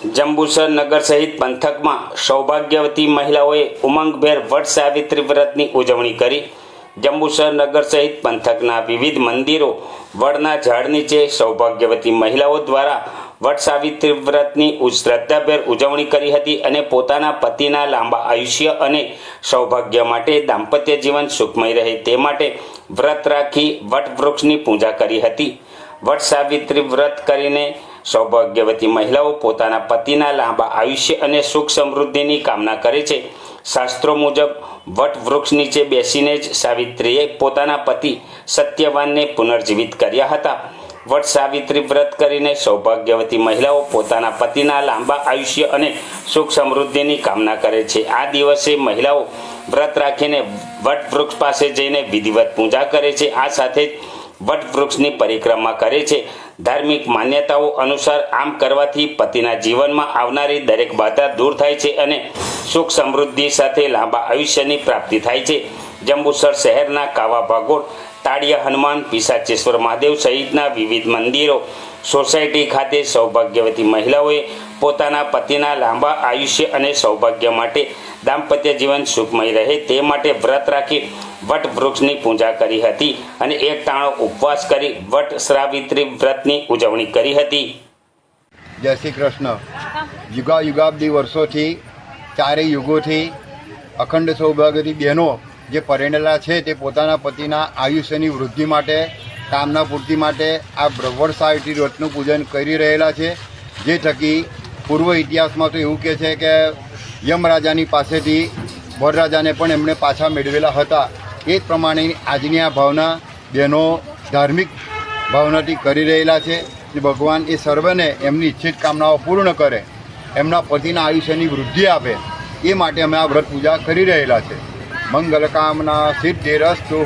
જંબુસર નગર સહિત પંથકમાં સૌભાગ્યવતી મહિલાઓએ ઉમંગભેર વટ સાવિત્રી વ્રતની ઉજવણી કરી. જંબુસર નગર સહિત પંથકના વિવિધ મંદિરો વડના ઝાડ નીચે સૌભાગ્યવતી મહિલાઓ દ્વારા વટ સાવિત્રી વ્રતની શ્રદ્ધાભેર ઉજવણી કરી હતી અને પોતાના પતિના લાંબા આયુષ્ય અને સૌભાગ્ય માટે દાંપત્ય જીવન સુખમય રહે તે માટે વ્રત રાખી વટ વૃક્ષની પૂજા કરી હતી. વટ સાવિત્રી વ્રત કરીને સૌભાગ્યવતી મહિલાઓ પોતાના પતિના લાંબા આયુષ્ય અને સુખ સમૃદ્ધિની કામના કરે છે. શાસ્ત્રો મુજબ, વટ વૃક્ષ નીચે બેસીને જ સાવિત્રીએ પોતાના પતિ સત્યવાનને પુનર્જીવિત કર્યા હતા. વટ સાવિત્રી વ્રત કરીને સૌભાગ્યવતી મહિલાઓ પોતાના પતિના લાંબા આયુષ્ય અને સુખ સમૃદ્ધિની કામના કરે છે. આ દિવસે મહિલાઓ વ્રત રાખીને વટ વૃક્ષ પાસે જઈને વિધિવત પૂજા કરે છે. આ સાથે જ વટ વૃક્ષની પરિક્રમા કરે છે. ધાર્મિક માન્યતાઓ અનુસાર આમ કરવાથી પતિના જીવનમાં આવનારી દરેક બાધા દૂર થાય છે અને સુખ સમૃદ્ધિ સાથે લાંબા આયુષ્યની પ્રાપ્તિ થાય છે. જંબુસર શહેરના કાવા ભાગોળ તાળિયા હનુમાન પિસાચેશ્વર મહાદેવ સહિતના વિવિધ મંદિરો, સોસાયટી ખાતે સૌભાગ્યવતી મહિલાઓએ પોતાના પતિના લાંબા આયુષ્ય અને સૌભાગ્ય માટે દાંપત્ય જીવન સુખમય રહે તે માટે વ્રત રાખી વટ વૃક્ષની પૂજા કરી હતી અને એક ટાણો ઉપવાસ કરી વટ શ્રાવિત્રી વ્રતની ઉજવણી કરી હતી. જય શ્રી કૃષ્ણ. યુગા યુગાબ્દી વર્ષોથી, ચારેય યુગોથી અખંડ સૌભાગ્યથી બહેનો જે પરિણેલા છે તે પોતાના પતિના આયુષ્યની વૃદ્ધિ માટે, કામના પૂર્તિ માટે આ બ્રહ્મણ સાવિત્રી વ્રતનું પૂજન કરી રહેલા છે. જે થકી પૂર્વ ઇતિહાસમાં તો એવું કહે છે કે યમરાજાની પાસેથી વરરાજાને પણ એમણે પાછા મેળવેલા હતા. એ જ પ્રમાણે આજની આ ભાવના બહેનો ધાર્મિક ભાવનાથી કરી રહેલા છે કે ભગવાન એ સર્વને એમની ઈચ્છિત કામનાઓ પૂર્ણ કરે, એમના પતિના આયુષ્યની વૃદ્ધિ આપે. એ માટે અમે આ વ્રત પૂજા કરી રહેલા છે. મંગલ કામના સિદ્ધિરસ્તુ